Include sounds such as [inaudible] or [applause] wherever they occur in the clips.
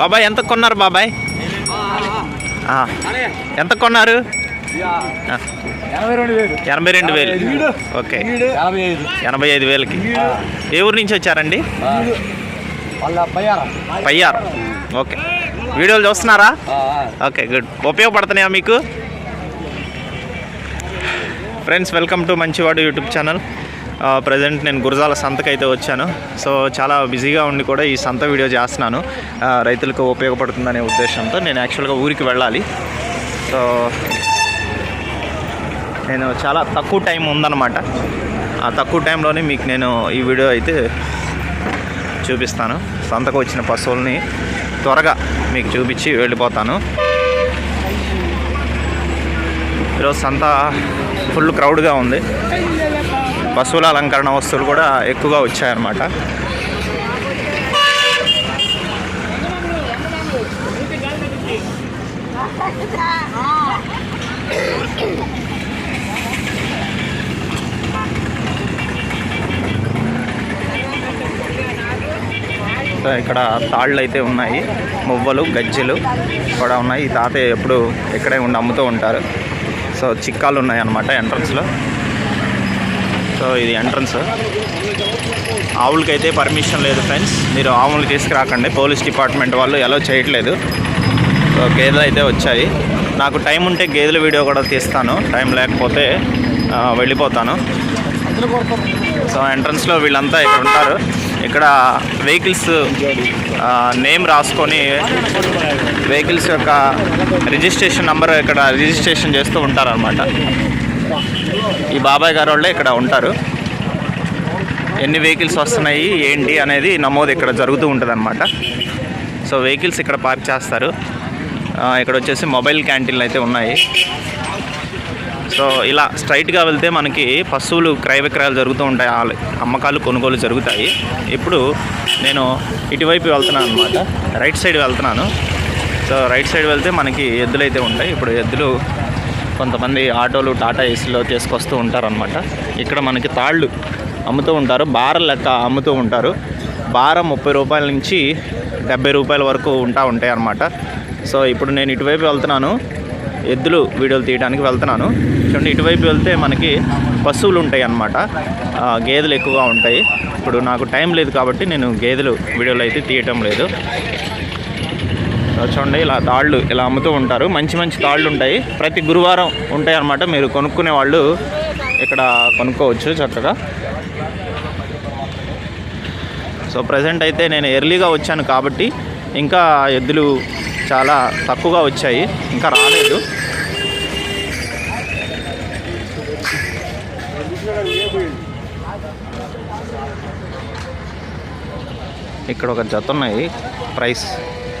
బాబాయ్ ఎంత కొన్నారు బాబాయ్? ఎంత కొన్నారు? ఎనభై రెండు వేలు. ఓకే. ఎనభై ఐదు వేలకి. ఏ ఊరు నుంచి వచ్చారండి? పయ్యారు. ఓకే. వీడియోలు చూస్తున్నారా? Okay good. ఉపయోగపడుతున్నాయా మీకు? ఫ్రెండ్స్ వెల్కమ్ టు మంచివాడు యూట్యూబ్ ఛానల్. ప్రజెంట్ నేను గురజాల సంతకైతే అయితే వచ్చాను. సో చాలా బిజీగా ఉండి కూడా ఈ సంత వీడియో చేస్తున్నాను. రైతులకు ఉపయోగపడుతుందనే ఉద్దేశంతో నేను యాక్చువల్గా ఊరికి వెళ్ళాలి. సో నేను చాలా తక్కువ టైం ఉందన్నమాట. ఆ తక్కువ టైంలోనే మీకు నేను ఈ వీడియో అయితే చూపిస్తాను. సంతకు వచ్చిన పశువుల్ని త్వరగా మీకు చూపించి వెళ్ళిపోతాను. ఈరోజు సంత ఫుల్ క్రౌడ్గా ఉంది. పశువుల అలంకరణ వస్తువులు కూడా ఎక్కువగా వచ్చాయన్నమాట. ఇక్కడ తాళ్ళు అయితే ఉన్నాయి మువ్వలు గజ్జెలు కూడా ఉన్నాయి. ఈ తాతయ్య ఎప్పుడు ఇక్కడే ఉండి అమ్ముతూ ఉంటారు. సో చిక్కాలు ఉన్నాయి అన్నమాట ఎంట్రన్స్లో సో ఇది ఎంట్రన్స్. ఆవులకైతే పర్మిషన్ లేదు ఫ్రెండ్స్. మీరు ఆవులు తీసుకురాకండి. పోలీస్ డిపార్ట్మెంట్ వాళ్ళు ఎలా చేయట్లేదు. సో గేదెలు అయితే వచ్చాయి. నాకు టైం ఉంటే గేదెల వీడియో కూడా తీస్తాను. టైం లేకపోతే వెళ్ళిపోతాను. సో ఎంట్రన్స్లో వీళ్ళంతా ఇక్కడ ఉంటారు. ఇక్కడ వెహికల్స్ నేమ్ రాసుకొని వెహికల్స్ యొక్క రిజిస్ట్రేషన్ నెంబర్ ఇక్కడ రిజిస్ట్రేషన్ చేస్తూ ఉంటారనమాట ఈ బాబాయ్ గారు వాళ్ళే ఇక్కడ ఉంటారు. ఎన్ని వెహికల్స్ వస్తున్నాయి ఏంటి అనేది నమోదు ఇక్కడ జరుగుతూ ఉంటుంది సో వెహికల్స్ ఇక్కడ పార్క్ చేస్తారు. ఇక్కడ వచ్చేసి మొబైల్ క్యాంటీన్లు అయితే ఉన్నాయి. సో ఇలా స్ట్రైట్గా వెళ్తే మనకి పశువులు క్రయ విక్రయాలు జరుగుతూ ఉంటాయి. అమ్మకాలు కొనుగోలు జరుగుతాయి. ఇప్పుడు నేను ఇటువైపు వెళ్తున్నాను అనమాట రైట్ సైడ్ వెళ్తున్నాను. సో రైట్ సైడ్ వెళ్తే మనకి ఎద్దులు అయితే ఉంటాయి. ఇప్పుడు ఎద్దులు కొంతమంది ఆటోలు టాటా ఏసీలో తీసుకొస్తూ ఉంటారనమాట ఇక్కడ మనకి తాళ్ళు అమ్ముతూ ఉంటారు బార లెక్క అమ్ముతూ ఉంటారు. బార ముప్పై రూపాయల నుంచి డెబ్బై రూపాయల వరకు ఉంటా ఉంటాయి అన్నమాట సో ఇప్పుడు నేను ఇటువైపు వెళ్తున్నాను. ఎద్దులు వీడియోలు తీయడానికి వెళ్తున్నాను. చూడండి ఇటువైపు వెళ్తే మనకి పశువులు ఉంటాయి అన్నమాట గేదెలు ఎక్కువగా ఉంటాయి. ఇప్పుడు నాకు టైం లేదు కాబట్టి నేను గేదెలు వీడియోలు అయితే తీయటం లేదు. చూడండి ఇలా తాళ్ళు ఇలా అమ్ముతూ ఉంటారు. మంచి మంచి తాళ్ళు ఉంటాయి. ప్రతి గురువారం ఉంటాయి అన్నమాట. మీరు కొనుక్కునే వాళ్ళు ఇక్కడ కొనుక్కోవచ్చు చక్కగా. సో ప్రజెంట్ అయితే నేను ఎర్లీగా వచ్చాను కాబట్టి ఇంకా ఎద్దులు చాలా తక్కువగా వచ్చాయి. ఇంకా రాలేదు. ఇక్కడ ఒక జత ఉన్నాయి. ప్రైస్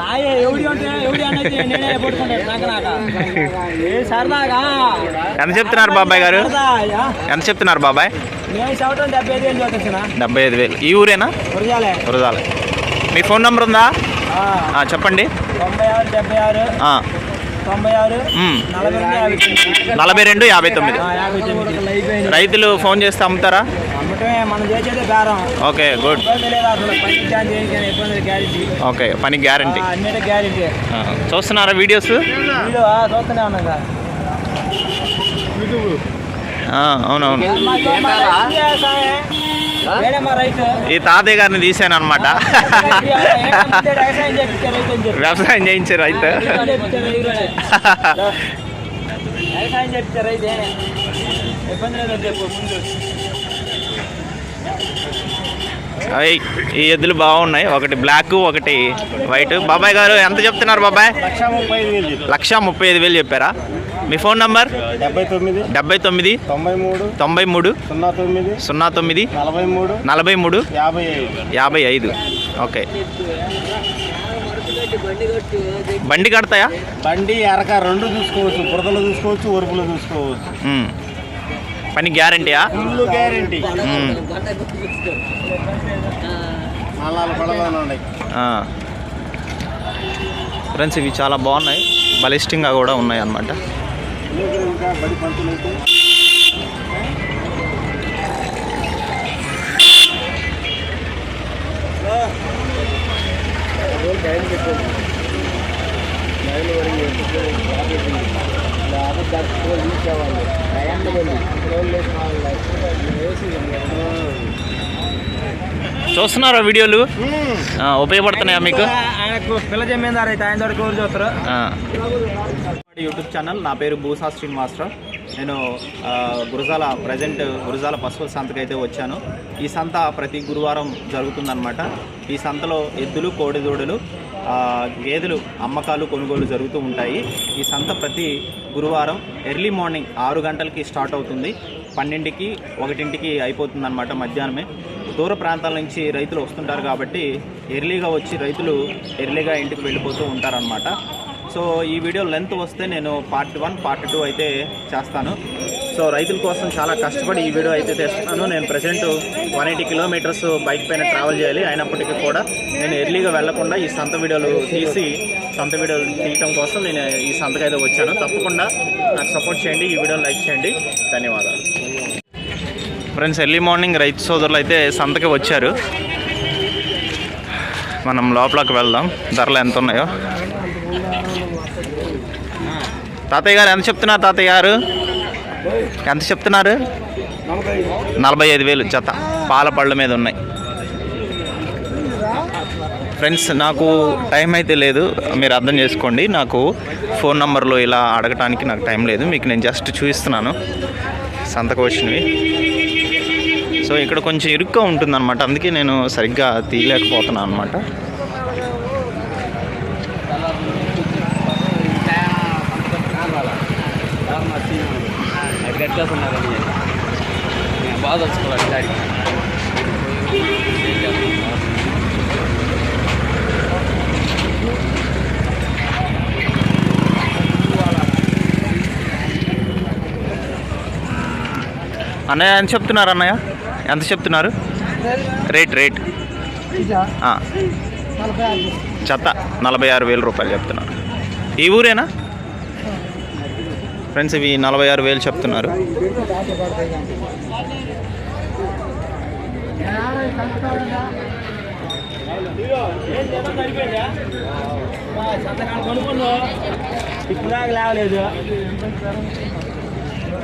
నాయే ఎవడి అంటే ఎవడి అనేది నేనే పట్టుకుంటాను నాకు నాక? ఏ సరదాగా? ఎంత చెప్తున్నారు బాబాయ్ గారు? ఎంత చెప్తున్నారు బాబాయ్? నేను డెబ్బై ఐదు వేలు చూపించిన. డెబ్బై ఐదు వేలు. ఈ ఊరేనా? వరదాల మీ ఫోన్ నెంబర్ ఉందా? చెప్పండి. తొంభై ఆరు డెబ్బై ఆరు. నలభై రెండు యాభై తొమ్మిది. నలభై రెండు యాభై తొమ్మిది. ఆ, యాభై తొమ్మిది. రైతులు ఫోన్ చేస్తే అమ్ముతారా? Okay good. ఓకే పని గ్యారెంటీ. చూస్తున్నారా వీడియోస్? అవునవును. ఈ తాతయ్య గారిని తీసాను అనమాట వ్యవసాయం చేపించారు రైతు. వ్యవసాయం చేయించారు అయితే వ్యవసాయం చెప్తారు అయితే ఇబ్బంది లేదని చెప్పు ముందు. అయ్, ఈ ఎద్దులు బాగున్నాయి. ఒకటి బ్లాక్ ఒకటి వైట్ బాబాయ్ గారు ఎంత చెప్తున్నారు బాబాయ్? లక్ష ముప్పై ఐదు వేలు చెప్పారా? మీ ఫోన్ నంబర్? డెబ్బై తొమ్మిది డెబ్బై తొమ్మిది తొంభై మూడు సున్నా తొమ్మిది నలభై మూడు యాభై ఐదు. ఓకే. బండి కడతాయా? బండి ఎరక రెండు చూసుకోవచ్చు బురదలో చూసుకోవచ్చు ఒరుపులో చూసుకోవచ్చు. పని గ్యారంటీయా? Full guarantee. ఫ్రెండ్స్ ఇవి చాలా బాగున్నాయి. బలిస్టింగ్గా కూడా ఉన్నాయి అన్నమాట పంతులు అయితే చూస్తున్నారా వీడియోలు? ఆ, ఉపయోగపడుతున్నాయా మీకు? ఆయనకు పిల్ల జమీందారు అయితే ఆయన తోటి కోరి చూస్తారు. యూట్యూబ్ ఛానల్ నా పేరు భూసా శ్రీనివాసరావు. నేను గురజాల ప్రజెంట్ గురజాల పశువుల సంతకి అయితే వచ్చాను. ఈ సంత ప్రతి గురువారం జరుగుతుందన్నమాట. ఈ సంతలో ఎద్దులు కోడిదూడలు గేదెలు అమ్మకాలు కొనుగోలు జరుగుతూ ఉంటాయి. ఈ సంత ప్రతి గురువారం ఎర్లీ మార్నింగ్ ఆరు గంటలకి స్టార్ట్ అవుతుంది. పన్నెండుకి ఒకటింటికి అయిపోతుందన్నమాట మధ్యాహ్నమే. దూర ప్రాంతాల నుంచి రైతులు వస్తుంటారు కాబట్టి ఎర్లీగా వచ్చి రైతులు ఎర్లీగా ఇంటికి వెళ్ళిపోతూ ఉంటారనమాట సో ఈ వీడియో లెంత్ వస్తే నేను పార్ట్ వన్ పార్ట్ టూ అయితే చేస్తాను. సో రైతుల కోసం చాలా కష్టపడి ఈ వీడియో అయితే తెస్తున్నాను. నేను present one eighty kilometres bike పైన ట్రావెల్ చేయాలి. అయినప్పటికీ కూడా నేను ఎర్లీగా వెళ్ళకుండా ఈ సంత వీడియోలు తీసి సంత వీడియోలు తీయటం కోసం నేను ఈ సంతకైతే వచ్చాను. తప్పకుండా నాకు సపోర్ట్ చేయండి. ఈ వీడియోని లైక్ చేయండి. ధన్యవాదాలు. ఫ్రెండ్స్ ఎర్లీ మార్నింగ్ రైతు సోదరులు అయితే సంతకి వచ్చారు. మనం లోపలికి వెళ్దాం. ధరలు ఎంత ఉన్నాయో. తాతయ్య గారు ఎంత చెప్తున్నారు తాతయ్య గారు? ఎంత చెప్తున్నారు? నలభై ఐదు వేలు జత. పాల పళ్ళ మీద ఉన్నాయి. ఫ్రెండ్స్ నాకు టైం అయితే లేదు. మీరు అర్థం చేసుకోండి. నాకు ఫోన్ నంబర్లో ఇలా అడగటానికి నాకు టైం లేదు. మీకు నేను జస్ట్ చూపిస్తున్నాను సంతకు వచ్చినవి సో ఇక్కడ కొంచెం ఇరుగ్గా ఉంటుందన్నమాట. అందుకే నేను సరిగ్గా తీయలేకపోతున్నాను అనమాట అది కట్టేస్తున్నారు బాగా వచ్చుకోవాలి డాడీ అన్నయ్య ఎంత చెప్తున్నారు అన్నయ్య? ఎంత చెప్తున్నారు? Rate rate. జత నలభై ఆరు వేల రూపాయలు చెప్తున్నారు. ఈ ఊరేనా? ఫ్రెండ్స్ ఇవి నలభై ఆరు వేలు చెప్తున్నారు.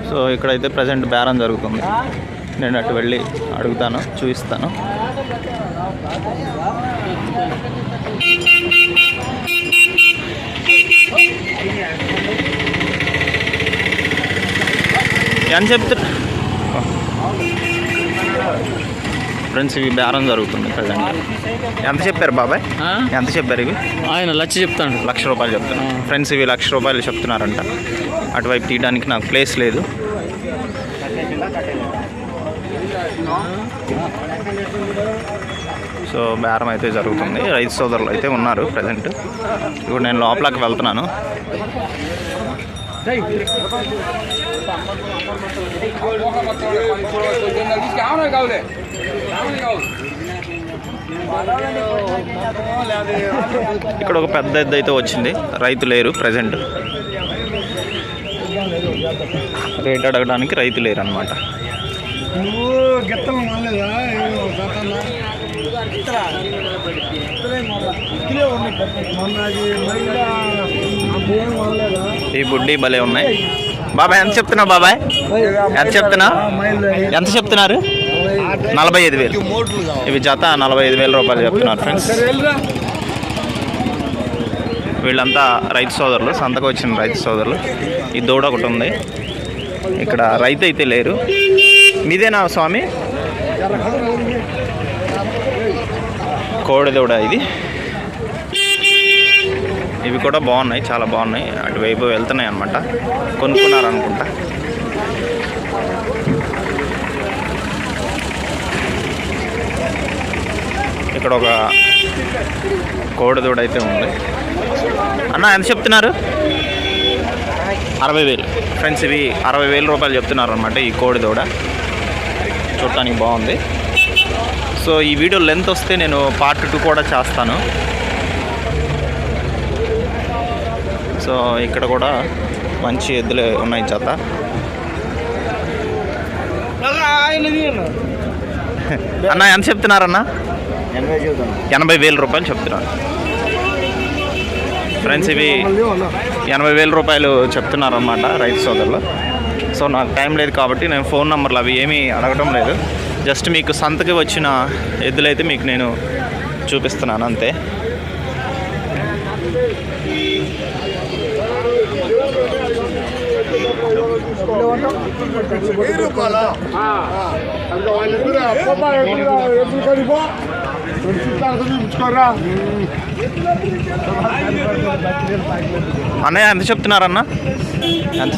సో ఇక్కడైతే ప్రజెంట్ బేరం జరుగుతుంది. నేను అటు వెళ్ళి అడుగుతాను చూపిస్తాను. ఎంత చెప్తున్నా ఫ్రెండ్స్ ఇవి బేరం జరుగుతుంది ప్రజెంట్ ఎంత చెప్పారు బాబాయ్? ఎంత చెప్పారు ఇవి? ఆయన లచ్చ చెప్తాడు. లక్ష రూపాయలు చెప్తున్నారు. ఫ్రెండ్స్ ఇవి లక్ష రూపాయలు చెప్తున్నారంట. అటువైపు తీయడానికి నాకు ప్లేస్ లేదు. సో బేరం అయితే జరుగుతుంది. రైతు సోదరులు అయితే ఉన్నారు ప్రజెంట్. ఇప్పుడు నేను లోపలికి వెళ్తున్నాను. ఇక్కడ ఒక పెద్ద ఎద్దు అయితే వచ్చింది రైతు లేరు ప్రజెంట్ రేట్ అడగడానికి రైతు లేరు అనమాట మొన్న ఈ బుడ్డి భలే ఉన్నాయి. బాబాయ్ ఎంత చెప్తున్నావు బాబాయ్? ఎంత చెప్తున్నా ఎంత చెప్తున్నారు? నలభై ఐదు వేలు. ఇవి జత నలభై ఐదు వేల రూపాయలు చెప్తున్నారు ఫ్రెండ్స్ వీళ్ళంతా రైతు సోదరులు సంతకు వచ్చిన రైతు సోదరులు. ఈ దూడ ఒకటి ఉంది. ఇక్కడ రైతు అయితే లేరు. మీదేనా స్వామి? కోడి దూడ ఇది. ఇవి కూడా బాగున్నాయి చాలా బాగున్నాయి. అటువైపు వెళ్తున్నాయి అనమాట కొనుక్కున్నారు అనుకుంటా ఇక్కడ ఒక కోడిదూడ అయితే ఉంది. అన్న ఎంత చెప్తున్నారు? అరవై వేలు. ఫ్రెండ్స్ ఇవి అరవై వేల రూపాయలు చెప్తున్నారు అనమాట ఈ కోడిదూడ. చూడటానికి బాగుంది. సో ఈ వీడియో లెంత్ వస్తే నేను పార్ట్ టూ కూడా చేస్తాను. సో ఇక్కడ కూడా మంచి ఎద్దులు ఉన్నాయి జత. అన్న. ఎంత చెప్తున్నారన్న? ఎనభై వేల రూపాయలు చెప్తున్నారు. ఫ్రెండ్స్ ఇవి ఎనభై వేల రూపాయలు చెప్తున్నారు అనమాట రైతు సోదరులు. సో నాకు టైం లేదు కాబట్టి నేను ఫోన్ నెంబర్లు అవి ఏమీ అడగటం లేదు. జస్ట్ మీకు సంతకి వచ్చిన ఎద్దులైతే మీకు నేను చూపిస్తున్నాను అంతే. అన్నయ్య ఎంత చెప్తున్నారన్న? ఎంత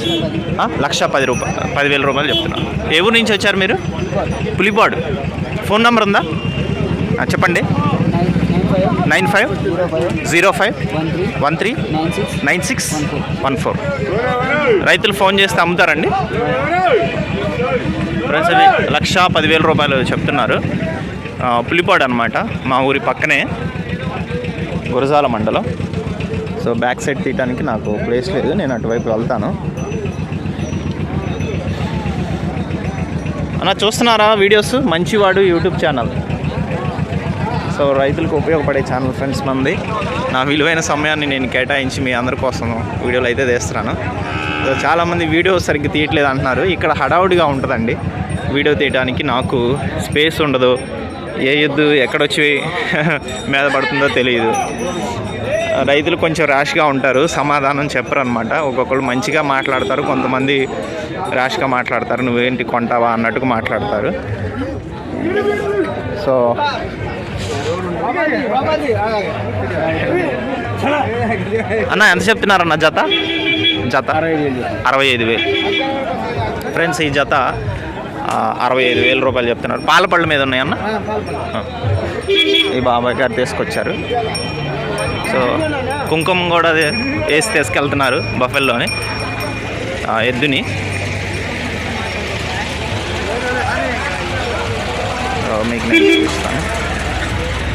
లక్ష పది రూపాయలు పదివేల రూపాయలు చెప్తున్నారు ఏ ఊరు నుంచి వచ్చారు మీరు? పులిపాడు ఫోన్ నెంబర్ ఉందా? చెప్పండి. Nine five zero five one three nine six one four రైతులు ఫోన్ చేస్తే అమ్ముతారండి. ఫ్రెండ్స్ లక్షా లక్ష పదివేల రూపాయలు చెప్తున్నారు. పులిపాడు అనమాట మా ఊరి పక్కనే గురజాల మండలం. సో బ్యాక్ సైడ్ తీయటానికి నాకు ప్లేస్ లేదు నేను అటువైపు వెళ్తాను. అన్న చూస్తున్నారా వీడియోస్? మంచివాడు యూట్యూబ్ ఛానల్. సో రైతులకు ఉపయోగపడే ఛానల్ ఫ్రెండ్స్ మంది. నా విలువైన సమయాన్ని నేను కేటాయించి మీ అందరి కోసం వీడియోలు అయితే తీస్తున్నాను. సో చాలామంది వీడియో సరిగ్గా తీయట్లేదు అంటున్నారు. ఇక్కడ హడావుడిగా ఉంటుందండి. వీడియో తీయడానికి నాకు స్పేస్ ఉండదు. ఏ ఎద్దు ఎక్కడొచ్చి [laughs] మీద పడుతుందో తెలియదు రైతులు కొంచెం ర్యాష్గా ఉంటారు. సమాధానం చెప్పరు అనమాట ఒక్కొక్కరు మంచిగా మాట్లాడతారు. కొంతమంది ర్యాష్గా మాట్లాడతారు. నువ్వేంటి కొంటావా అన్నట్టుగా మాట్లాడతారు. సో అన్న ఎంత చెప్తున్నారన్న జత? జత? అరవై ఐదు వేలు. ఫ్రెండ్స్ ఈ జత అరవై ఐదు వేల రూపాయలు చెప్తున్నారు. పాలపళ్ళ మీద ఉన్నాయన్న ఈ బాబాయ్ గారు తీసుకొచ్చారు. సో కుంకుమ కూడా వేసి తీసుకెళ్తున్నారు బఫెల్లోని. ఎద్దుని. మీకు నేను చూపిస్తాను.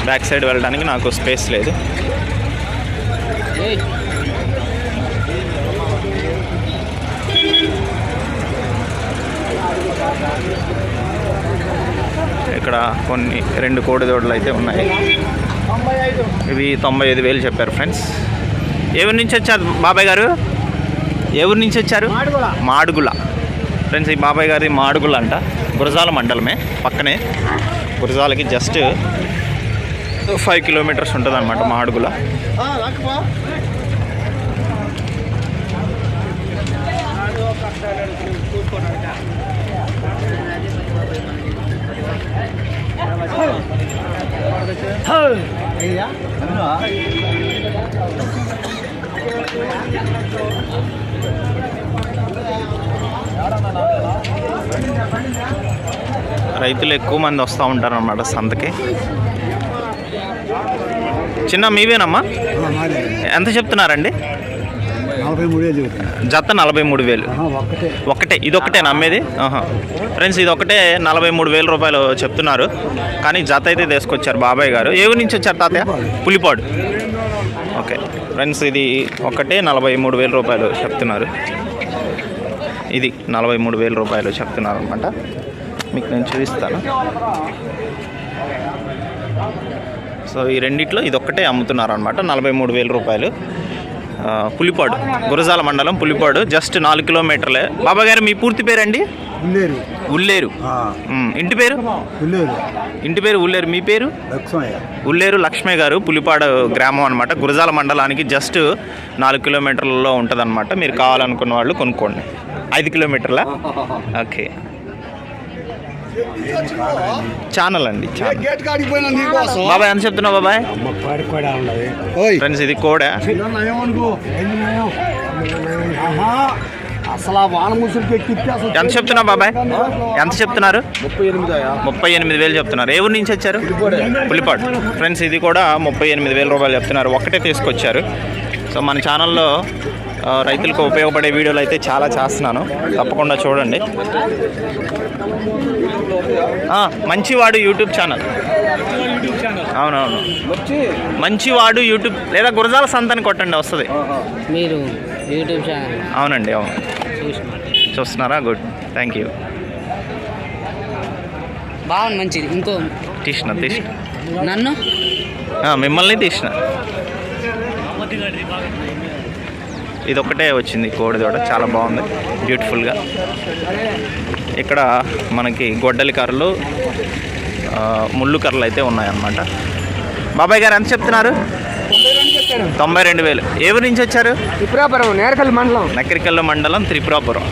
బ్యాక్ సైడ్ వెళ్ళడానికి నాకు స్పేస్ లేదు. ఇక్కడ కొన్ని రెండు కోడిదోడలు అయితే ఉన్నాయి. ఇవి తొంభై ఐదు వేలు చెప్పారు ఫ్రెండ్స్. ఎవరి నుంచి వచ్చారు బాబాయ్ గారు? ఎవరి నుంచి వచ్చారు? మాడుగుల. ఫ్రెండ్స్ ఈ బాబాయ్ గారి మాడుగుల అంట. గురజాల మండలమే పక్కనే. గురజాలకి జస్ట్ ఫైవ్ కిలోమీటర్స్ ఉంటుంది అనమాట మాడుగుల రైతులు ఎక్కువ మంది వస్తూ ఉంటారు అనమాట సంతకి. చిన్న మీవేనమ్మా? ఎంత చెప్తున్నారండి? జత నలభై మూడు వేలు. ఒక్కటే. ఒకటే ఇది ఒకటే నమ్మేది. ఫ్రెండ్స్ ఇది ఒకటే నలభై మూడు వేల రూపాయలు చెప్తున్నారు. కానీ జత అయితే తీసుకొచ్చారు బాబాయ్ గారు. ఏ నుంచి వచ్చారు తాతయ్య పులిపాడు. ఓకే. ఫ్రెండ్స్ ఇది ఒకటే నలభై మూడు వేల రూపాయలు చెప్తున్నారు. ఇది నలభై మూడు వేల రూపాయలు చెప్తున్నారు అనమాట మీకు నేను చూపిస్తాను. సో ఈ రెండిట్లో ఇది ఒక్కటే అమ్ముతున్నారు అనమాట నలభై మూడు వేల రూపాయలు. పులిపాడు గురజాల మండలం పులిపాడు జస్ట్ నాలుగు కిలోమీటర్లే. బాబా గారు మీ పూర్తి పేరండి? ఉల్లేరు. ఉల్లేరు. ఇంటి పేరు? ఉల్లేరు. ఇంటి పేరు ఉల్లేరు. మీ పేరు? ఉల్లేరు లక్ష్మయ్య గారు పులిపాడు గ్రామం అనమాట గురజాల మండలానికి జస్ట్ నాలుగు కిలోమీటర్లలో ఉంటుంది మీరు కావాలనుకున్న వాళ్ళు కొనుక్కోండి. ఐదు కిలోమీటర్ల? ఓకే. ఛానల్ అండి బాబాయ్ ఎంత చెప్తున్నావు బాబాయ్? ఫ్రెండ్స్ ఇది కోడ? అసలు వాన ఎంత చెప్తున్నావు బాబాయ్? ఎంత చెప్తున్నారు? ముప్పై ఎనిమిది ముప్పై ఎనిమిది వేలు చెప్తున్నారు. ఏ ఊరు నుంచి వచ్చారు? పులిపాడు. ఫ్రెండ్స్ ఇది కూడా ముప్పై ఎనిమిది వేల రూపాయలు చెప్తున్నారు. ఒకటే తీసుకొచ్చారు. సో మన ఛానల్లో రైతులకు ఉపయోగపడే వీడియోలు అయితే చాలా చేస్తున్నాను. తప్పకుండా చూడండి. మంచివాడు యూట్యూబ్ ఛానల్. అవునవును. మంచివాడు యూట్యూబ్ లేదా గురజాల సంతని కొట్టండి వస్తుంది. మీరు యూట్యూబ్ ఛానల్. అవునండి అవును. చూస్తున్నారా? గుడ్. Thank you. బాగుంది మంచిది. ఇంకో తీసిన తీసిన. నన్ను? మిమ్మల్ని తీసిన. ఇది ఒకటే వచ్చింది కోడిదోడ. చాలా బాగుంది. బ్యూటిఫుల్గా ఇక్కడ మనకి గొడ్డలి కర్రలు ముళ్ళు కర్రలు అయితే ఉన్నాయన్నమాట. బాబాయ్ గారు ఎంత చెప్తున్నారు? తొంభై రెండు వేలు. ఊరు నుంచి వచ్చారు? త్రిపురాపురం నేరకల్ మండలం. నకరికల్లు మండలం త్రిపురాపురం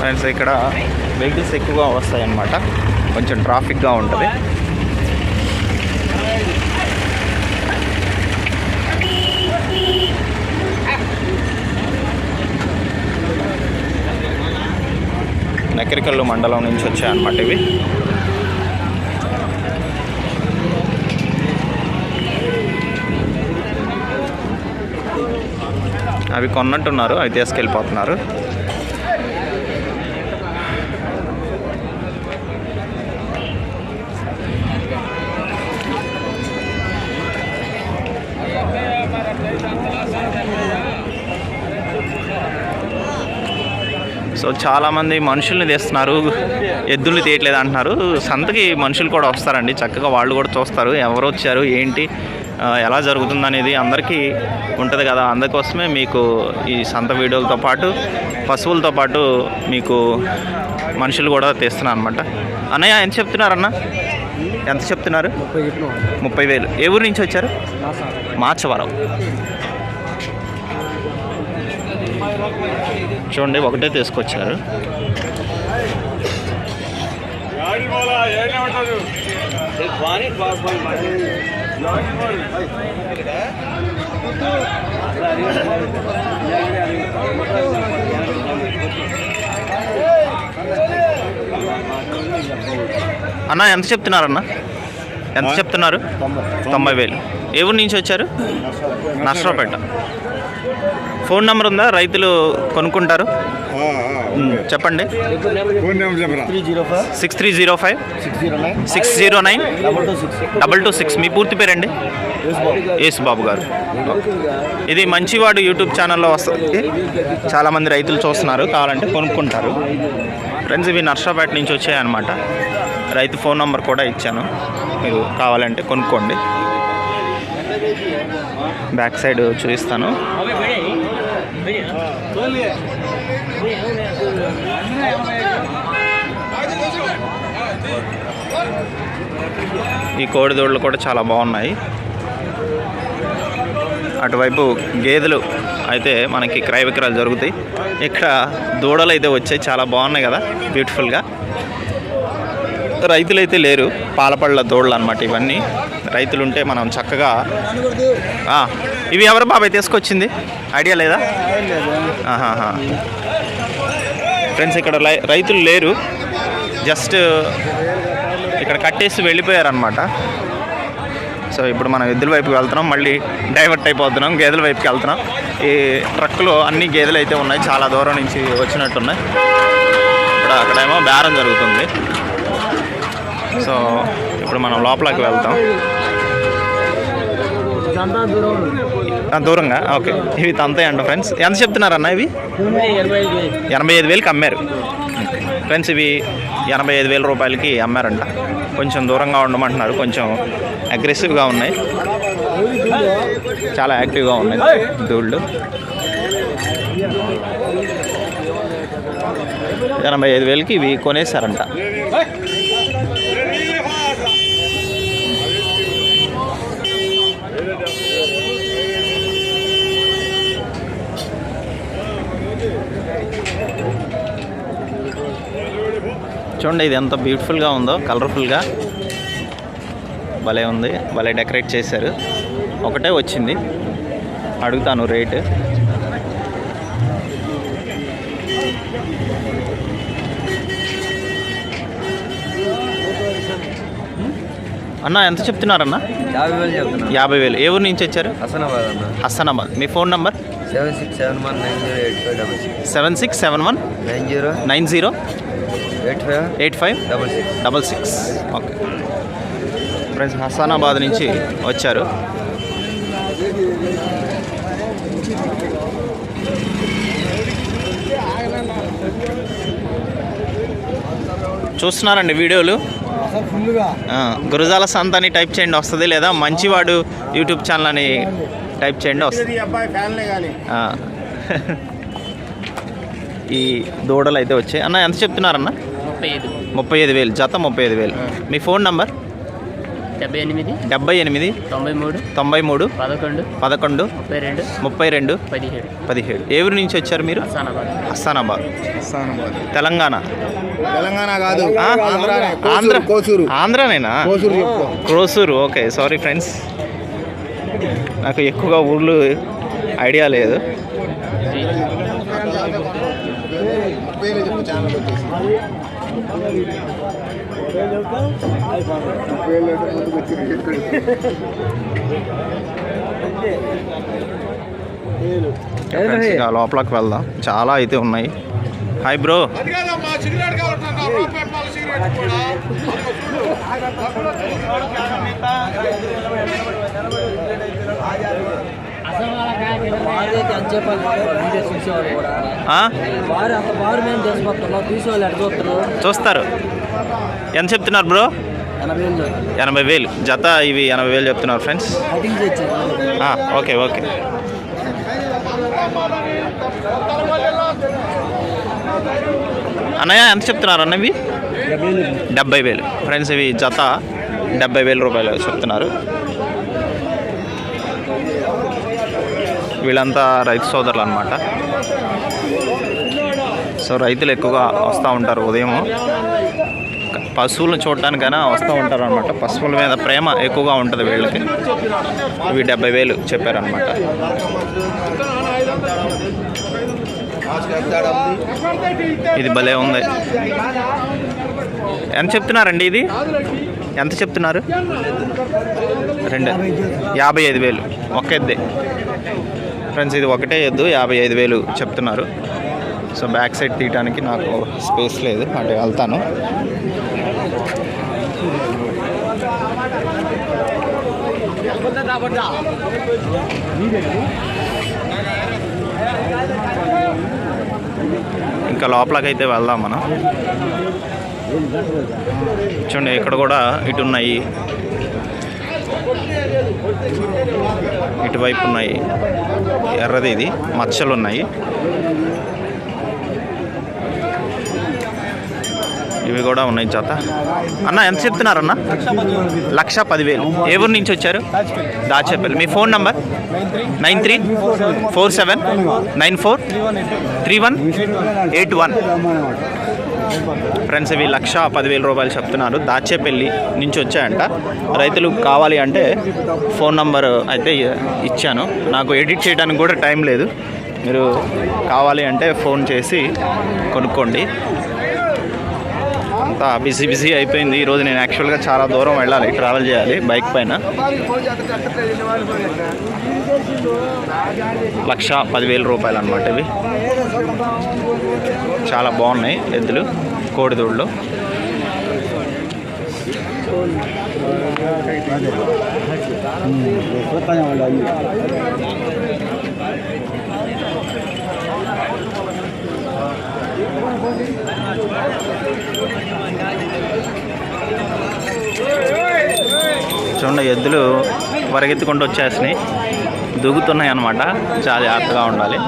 ఫ్రెండ్స్ ఇక్కడ వెహికల్స్ ఎక్కువగా వస్తాయి అన్నమాట కొంచెం ట్రాఫిక్గా ఉంటుంది. నకరికల్లు మండలం నుంచి వచ్చాయన్నమాట ఇవి. అవి కొన్నట్టున్నారు అవి తీసుకెళ్ళిపోతున్నారు. సో చాలామంది మనుషుల్ని తీస్తున్నారు ఎద్దుల్ని తీయట్లేదు అంటున్నారు. సంతకి మనుషులు కూడా వస్తారండి చక్కగా వాళ్ళు కూడా చూస్తారు ఎవరు వచ్చారు ఏంటి ఎలా జరుగుతుంది అనేది అందరికీ ఉంటుంది కదా. అందుకోసమే మీకు ఈ సంత వీడియోలతో పాటు పశువులతో పాటు మీకు మనుషులు కూడా తీస్తున్నాను అనమాట అన్నయ్య ఎంత చెప్తున్నారన్న? ఎంత చెప్తున్నారు? ముప్పై వేలు. ఏ ఊరు నుంచి వచ్చారు? మార్చవరం చూడండి ఒకటే తీసుకొచ్చారు. అన్న ఎంత చెప్తున్నారన్నా? ఎంత చెప్తున్నారు? తొంభై వేలు. ఏ ఊరు నుంచి వచ్చారు? నర్సరావుపేట. ఫోన్ నెంబర్ ఉందా? రైతులు కొనుక్కుంటారు. చెప్పండి. Six three zero five. Six zero nine. Double two six. మీ పూర్తి పేరండి? యేసు బాబు గారు ఇది మంచివాడు యూట్యూబ్ ఛానల్లో వస్తుంది. చాలామంది రైతులు చూస్తున్నారు. కావాలంటే కొనుక్కుంటారు. ఫ్రెండ్స్ ఇవి నర్సాపేట నుంచి వచ్చాయి అనమాట రైతు ఫోన్ నంబర్ కూడా ఇచ్చాను. మీరు కావాలంటే కొనుక్కోండి. బ్యాక్ సైడ్ చూపిస్తాను. ఈ కోడిదోళ్ళు కూడా చాలా బాగున్నాయి. అటువైపు గేదెలు అయితే మనకి క్రయ విక్రయాలు జరుగుతాయి. ఇక్కడ దూడలు అయితే వచ్చాయి చాలా బాగున్నాయి కదా బ్యూటిఫుల్గా రైతులు అయితే లేరు. పాలపళ్ళ దూడలు అనమాట ఇవన్నీ. రైతులు ఉంటే మనం చక్కగా ఇవి ఎవరు బాబాయ్ తీసుకొచ్చింది? ఐడియా లేదా? ఫ్రెండ్స్ ఇక్కడ రైతులు లేరు. జస్ట్ ఇక్కడ కట్టేసి వెళ్ళిపోయారనమాట సో ఇప్పుడు మనం ఎద్దుల వైపుకి వెళ్తున్నాం. మళ్ళీ డైవర్ట్ అయిపోతున్నాం గేదెల వైపుకి వెళ్తున్నాం. ఈ ట్రక్లో అన్ని గేదెలు అయితే ఉన్నాయి. చాలా దూరం నుంచి వచ్చినట్టున్నాయి. ఇప్పుడు అక్కడేమో బేరం జరుగుతుంది. సో ఇప్పుడు మనం లోపలికి వెళ్తాం దూరంగా? ఓకే. ఇవి తంతాయి అంట ఫ్రెండ్స్. ఎంత చెప్తున్నారన్న ఇవి? ఎనభై ఐదు ఎనభై ఐదు వేలకి అమ్మారు ఫ్రెండ్స్ ఇవి ఎనభై ఐదు వేల రూపాయలకి అమ్మారంట. కొంచెం దూరంగా ఉండమంటున్నారు. కొంచెం అగ్రెసివ్గా ఉన్నాయి. చాలా యాక్టివ్గా ఉన్నాయి దూళ్ళు. ఎనభై ఐదు వేలకి ఇవి కొనేసారంట చూడండి ఇది ఎంత బ్యూటిఫుల్గా ఉందో కలర్ఫుల్గా భలే ఉంది భలే డెకరేట్ చేశారు. ఒకటే వచ్చింది. అడుగుతాను రేటు అన్న ఎంత చెప్తున్నారన్న? యాభై వేలు చెప్తున్నా. యాభై వేలు. ఏ ఊరు నుంచి వచ్చారు? హసనాబాద్ అన్న. హస్సనాబాద్ మీ phone number? Seven six seven one nine zero eight five double six. Seven six seven one nine zero. Nine zero. Eight five? Eight five? Double six. Double six. Okay. Friends Hasanabad నుంచి వచ్చారు. చూస్తున్నారండి వీడియోలు? ఆ, గురజాల సంత అని type చేయండి వస్తుంది లేదా? మంచివాడు యూట్యూబ్ ఛానల్ అని టైప్ చేయండి వస్తుంది. [laughs] ఈ దూడలు అయితే వచ్చాయి. అన్న ఎంత చెప్తున్నారన్న? ముప్పై ఐదు. వేలు. జత ముప్పై ఐదు వేలు. మీ ఫోన్ నంబర్? డెబ్బై ఎనిమిది. డెబ్బై ఎనిమిది. తొంభై మూడు. తొంభై మూడు. పదకొండు. పదకొండు. ముప్పై రెండు. ముప్పై రెండు. పదిహేడు. పదిహేడు. ఏ ఊరి నుంచి వచ్చారు మీరు? హసానాబాద్ హస్సానాబాద్ తెలంగాణ. తెలంగాణ కాదు. ఆ? ఆంధ్రానే. Andhra. Kosuru ఆంధ్రానేనా? Kosuru okay sorry friends. నాకు ఎక్కువగా ఊర్లు ఐడియా లేదు. లోపలికి వెళ్దాం. చాలా అయితే ఉన్నాయి. హాయ్ బ్రో ఆ? చూస్తారు. ఎంత చెప్తున్నారు బ్రో? ఎనభై వేలు జత ఇవి ఎనభై వేలు చెప్తున్నారు ఫ్రెండ్స్. Okay okay. అన్నయ్య ఎంత చెప్తున్నారు అన్న ఇవి? డెబ్బై వేలు. ఫ్రెండ్స్ ఇవి జత డెబ్బై వేల రూపాయలు చెప్తున్నారు. వీళ్ళంతా రైతు సోదరులు అనమాట సో రైతులు ఎక్కువగా వస్తూ ఉంటారు ఉదయం. పశువులను చూడటానికైనా వస్తూ ఉంటారు అనమాట పశువుల మీద ప్రేమ ఎక్కువగా ఉంటుంది వీళ్ళకి. ఇవి డెబ్బై వేలు చెప్పారనమాట ఇది భలే ఉంది. ఎంత చెప్తున్నారండి ఇది? ఎంత చెప్తున్నారు? రెండు. యాభై ఐదు వేలు. ఒక ఎద్దే. ఫ్రెండ్స్ ఇది ఒకటే ఎద్దు యాభై ఐదు వేలు చెప్తున్నారు. సో బ్యాక్ సైడ్ తీయడానికి నాకు స్పేస్ లేదు అటు వెళ్తాను. ఇంకా లోపలకైతే వెళ్దాం మనం. చూడండి ఇక్కడ కూడా ఇటు ఉన్నాయి ఇటువైపు ఉన్నాయి. ఎర్రది ఇది. మచ్చలు ఉన్నాయి. ఇవి కూడా ఉన్నాయి చేత అన్న ఎంత చెప్తున్నారన్న లక్ష పదివేలు. ఏ ఊరు నుంచి వచ్చారు? దాచేపల్లి. మీ phone number? Nine three four seven. Nine four three one eight one. Friends ఇవి లక్ష పదివేల రూపాయలు చెప్తున్నారు. దాచేపల్లి నుంచి వచ్చాయంట. రైతులు కావాలి అంటే ఫోన్ నంబర్ అయితే ఇచ్చాను. నాకు ఎడిట్ చేయడానికి కూడా టైం లేదు. మీరు కావాలి అంటే ఫోన్ చేసి కొనుక్కోండి. అంతా బిజీ బిజీ అయిపోయింది. ఈరోజు నేను యాక్చువల్గా చాలా దూరం వెళ్ళాలి ట్రావెల్ చేయాలి బైక్ పైన. లక్ష పదివేల రూపాయలు అనమాట ఇవి. చాలా బాగున్నాయి ఎద్దులు కోడిదూడలు. చూడండి ఎద్దులు పరిగెత్తుకుంటూ వచ్చేసినాయి దుగుతున్నాయి అన్నమాట. చాలా జాగ్రత్తగా ఉండాలి.